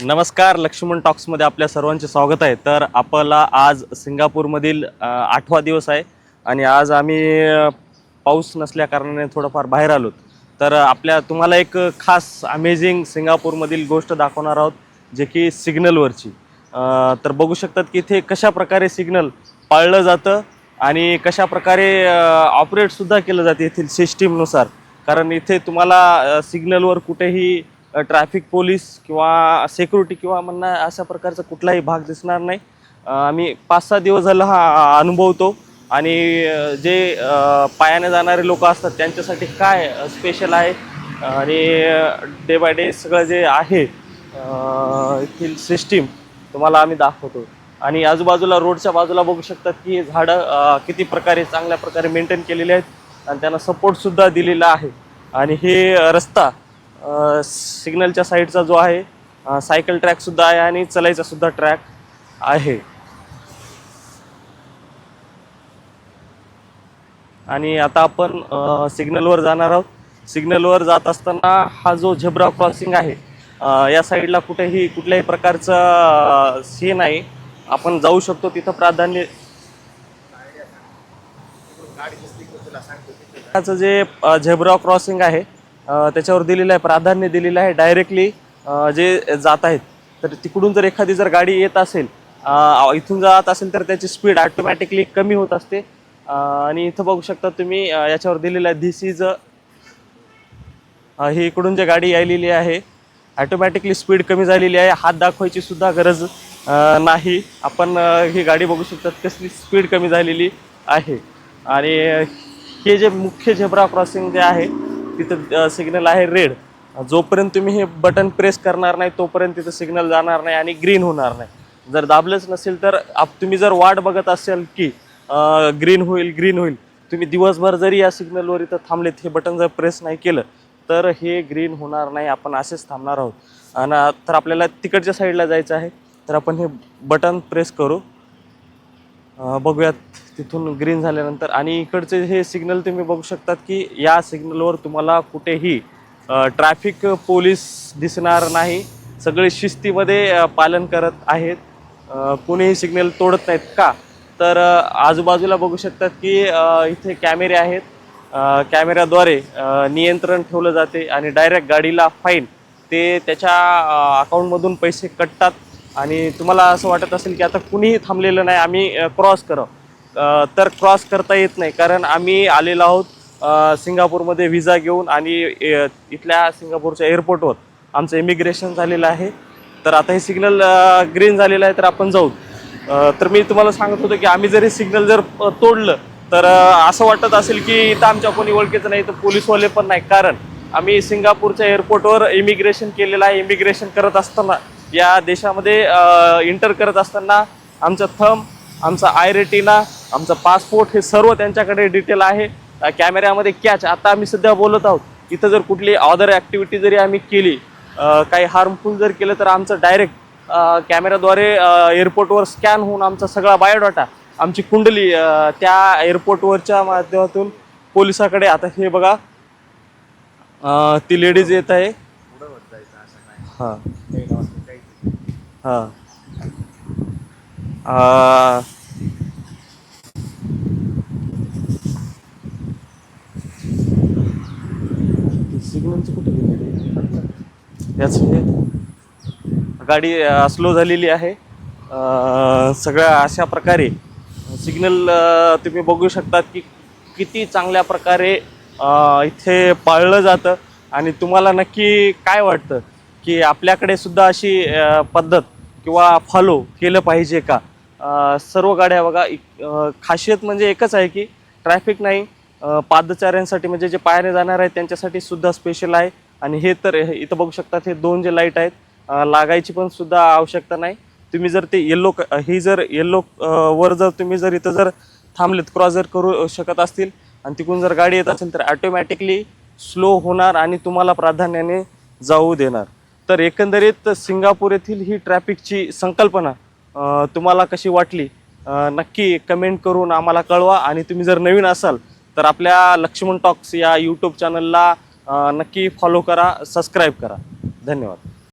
नमस्कार लक्ष्मण टॉक्समध्ये आपल्या सर्वांचे स्वागत आहे. तर आपला आज सिंगापूरमधील आठवा दिवस आहे आणि आज आम्ही पाऊस नसल्या कारणाने थोडंफार बाहेर आलोत. तर आपल्या तुम्हाला एक खास अमेझिंग सिंगापूरमधील गोष्ट दाखवणार आहोत जे की सिग्नलवरची. तर बघू शकतात की इथे कशा प्रकारे सिग्नल पाळलं जातं आणि कशा प्रकारे ऑपरेटसुद्धा केलं जाते येथील सिस्टीमनुसार कारण इथे तुम्हाला सिग्नलवर कुठेही ट्रॅफिक पोलीस किंवा सिक्युरिटी किंवा म्हणणं अशा प्रकारचा कुठलाही भाग दिसणार नाही. आम्ही पाच सहा दिवस झालं हा अनुभवतो आणि जे पायाने जाणारे लोक असतात त्यांच्यासाठी काय स्पेशल आहे? आणि डे बाय डे सगळं जे आहे येथील सिस्टीम तुम्हाला आम्ही दाखवतो. आणि आजूबाजूला रोडच्या बाजूला बघू शकतात की झाडं किती प्रकारे चांगल्या प्रकारे मेंटेन केलेले आहेत आणि त्यांना सपोर्टसुद्धा दिलेला आहे. आणि हे रस्ता सिग्नलच्या साईडचा जो आहे सायकल ट्रॅकसुद्धा आहे आणि चलायचा सुद्धा ट्रॅक आहे. आणि आता आपण सिग्नलवर जाणार आहोत. सिग्नलवर जात असताना हा जो झेब्रा क्रॉसिंग आहे या साईडला कुठेही कुठल्याही प्रकारचं सी नाही. आपण जाऊ शकतो तिथं प्राधान्य त्याचं जे झेब्रा क्रॉसिंग आहे त्याच्यावर दिलेलं आहे प्राधान्य दिलेलं आहे डायरेक्टली जे जात आहेत. तर तिकडून जर एखादी जर गाडी येत असेल इथून जात असेल तर त्याची स्पीड ऑटोमॅटिकली कमी होत असते. आणि इथं बघू शकता तुम्ही याच्यावर दिलेलं आहे धिस इज ही इकडून जे गाडी यायलेली आहे ॲटोमॅटिकली स्पीड कमी झालेली आहे. हात दाखवायची सुद्धा गरज नाही. आपण ही गाडी बघू शकतात कसली स्पीड कमी झालेली आहे. आणि हे जे मुख्य झेब्रा क्रॉसिंग जे आहे तिथं सिग्नल आहे रेड जोपर्यंत तुम्ही हे बटन प्रेस करणार नाही तोपर्यंत तिथं सिग्नल जाणार नाही आणि ग्रीन होणार नाही. जर दाबलंच नसेल तर आप तुम्ही जर वाट बघत असेल की ग्रीन होईल ग्रीन होईल तुम्ही दिवसभर जरी या सिग्नलवर इथं थांबलेत हे बटन जर प्रेस नाही केलं तर हे ग्रीन होणार नाही आपण असेच थांबणार आहोत. आणि तर आपल्याला तिकडच्या साईडला जायचं आहे. तर आपण हे बटन प्रेस करू. बघूयात. तिथून ग्रीन झाल्यानंतर. आणि इकडचे हे सिग्नल तुम्ही बघू शकतात की या सिग्नलवर तुम्हाला कुठेही ट्रॅफिक पोलीस दिसणार नाही. सगळे शिस्तीमध्ये पालन करत आहेत. कोणीही सिग्नल तोडत नाहीत का? तर आजूबाजूला बघू शकतात की इथे कॅमेरे आहेत. कॅमेऱ्याद्वारे नियंत्रण ठेवलं जाते आणि डायरेक्ट गाडीला फाईन ते त्याच्या अकाउंटमधून पैसे कटतात. आणि तुम्हाला असं वाटत असेल की आता कुणीही थांबलेलं नाही आम्ही क्रॉस करा तर क्रॉस करता येत नाही. कारण आम्ही आलेलो आहोत सिंगापूरमध्ये व्हिसा घेऊन आणि इथल्या सिंगापूरच्या एअरपोर्टवर आमचं इमिग्रेशन झालेलं आहे. तर आता हे सिग्नल ग्रीन झालेलं आहे तर आपण जाऊ. तर मी तुम्हाला सांगत होतो की आम्ही जर हे सिग्नल जर तोडलं तर असं वाटत असेल की इथं आमच्या कोणी ओळखीचं नाही तर पोलीसवाले पण नाही. कारण आम्ही सिंगापूरच्या एअरपोर्टवर इमिग्रेशन केलेलं आहे. इमिग्रेशन करत असताना या देशामध्ये इंटर करत असताना आमचं थंब आमचा आय रेटिना आमचा पासपोर्ट हे सर्व त्यांच्याकडे डिटेल आहे. कॅमेऱ्यामध्ये कॅच आता आम्ही सध्या बोलत आहोत इथं जर कुठली अदर ॲक्टिव्हिटी जरी आम्ही केली काही हार्मफुल जर केलं तर आमचं डायरेक्ट कॅमेऱ्याद्वारे एअरपोर्टवर स्कॅन होऊन आमचा सगळा बायोडाटा आमची कुंडली त्या एअरपोर्टवरच्या माध्यमातून पोलिसाकडे आता हे बघा ती लेडीज येत आहे. हां. हां. अ, कुठे याच म्हणजे गाडी स्लो झालेली आहे. सगळ्या अशा प्रकारे सिग्नल तुम्ही बघू शकतात की किती चांगल्या प्रकारे इथे पाळलं जातं. आणि तुम्हाला नक्की काय वाटतं? की आपल्याकडे सुद्धा अशी पद्धत किंवा फॉलो केलं पाहिजे का? सर्व गाड्या बघा खासियत म्हणजे एकच आहे की ट्रॅफिक नाही. पादचाऱ्यांसाठी म्हणजे जे पायाने जाणार आहेत त्यांच्यासाठी सुद्धा स्पेशल आहे. आणि हे तर हे- इथं बघू शकतात हे दोन जे लाइट आहेत लागायची पण सुद्धा आवश्यकता नाही. तुम्ही जर ते येल्लो ही जर येल्लो वर जर तुम्ही जर इथं जर थांबलेत क्रॉस जर करू शकत असतील आणि तिकडून जर गाडी येत असेल तर ॲटोमॅटिकली स्लो होणार आणि तुम्हाला प्राधान्याने जाऊ देणार. तर एकंदरीत सिंगापूर येथील ही ट्रॅफिकची संकल्पना तुम्हाला कशी वाटली? नक्की कमेंट करून आम्हाला कळवा आणि तुम्ही जर नवीन असाल तर आपल्या लक्ष्मण टॉक्स या यूट्यूब चॅनलला नक्की फॉलो करा सबस्क्राईब करा. धन्यवाद.